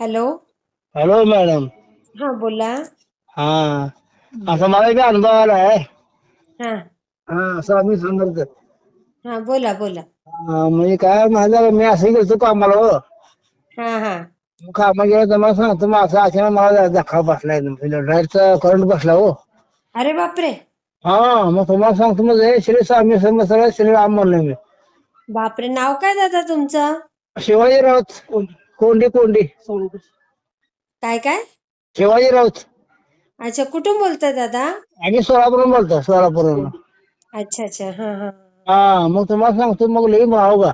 Hello hello madam हा बोला. हा. असा मला एक अनुभव आला आहे. हा. हा स्वामी समर्थ हा बोला बोला. हा, म्हणजे काय माझं मी असं गेलो कामाला हो. हा हा. कामाला गेलो तर मला सांगतो मग असं अचानक मला धक्का बसलाय लाईटचा करंट बसला हो. अरे बापरे. हा मग तुम्हाला सांगतो मग हे श्री स्वामी समर्थ सगळं श्री राम म्हणलं मी. बापरे नाव काय दादा तुमचं? शिवाजी राऊत कोंडी. कोंडी काय काय? शिवाजी राऊत. अच्छा कुठून बोलताय दादा? आम्ही सोलापूरून बोलतो सोलापूरवरून अच्छा अच्छा हा हा. हा मग तुम्हाला सांगतो मग लई भाव का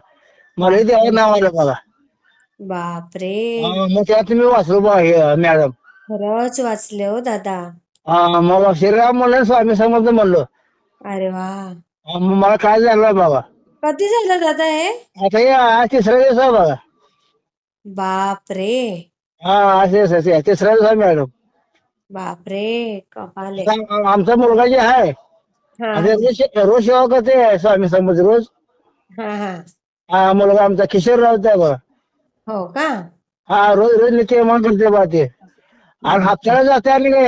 मला द्यावं नाव आलं बघा. बापरे. हा, मग त्यात मी वाचलो हे, मॅडम. खरंच वाचले हो दादा. हा मग श्रीराम म्हणलं स्वामी समर्थ म्हणलो. अरे वा. हा, मग मला काय झालं बघा. कधी झालं दादा हे? आता हे आज तिसरा दिवस आहे बघा. बापरे. हा आज दिवस आहे, तिसरा दिवस आहे मॅडम. बापरे आता आमचा मुलगा जे आहे हा. आता रोज रोज सेवा करते स्वामी समर्थ रोज. हा हा. हा मुलगा आमचा किशोर राऊत आहे बघा. हो का? हा रोज रोज नित्यमान करते बघा ते. आणि हप्त्याला जाते आणि काय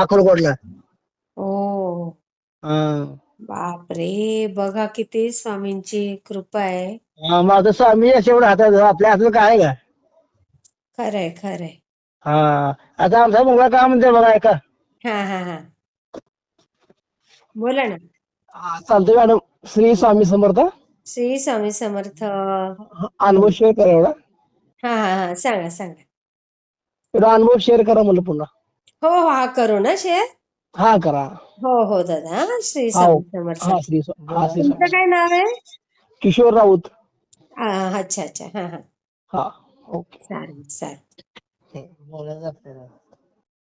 अकोलकोटला ओ हा. बापरे! बघा किती स्वामींची कृपा आहे. हा, आता स्वामी शेवट हातात आपल्या हातात काय आहे का? खरंय खरंय. हा आता आमचा मुलगा काय म्हणते बघा ऐका. हा हा हा. बोला ना. चालतंय मॅडम. श्री स्वामी समर्थ. श्री स्वामी समर्थ. हा अनुभव शेअर करा एवढा. हा हा सांगा सांगा. एवढा अनुभव शेअर करा म्हणलं पुन्हा. हो हो हा करू ना शेअर हा करा. हो हो दादा. हा, श्री हो. स्वामी समर्थ. हा श्री स्वा- हा श्री तुमचं स्वामी. काय नाव आहे? किशोर राऊत. आ, अच्छा अच्छा. हा हा. हा ओके. चालेल चालेल. बोलायचं आपल्याला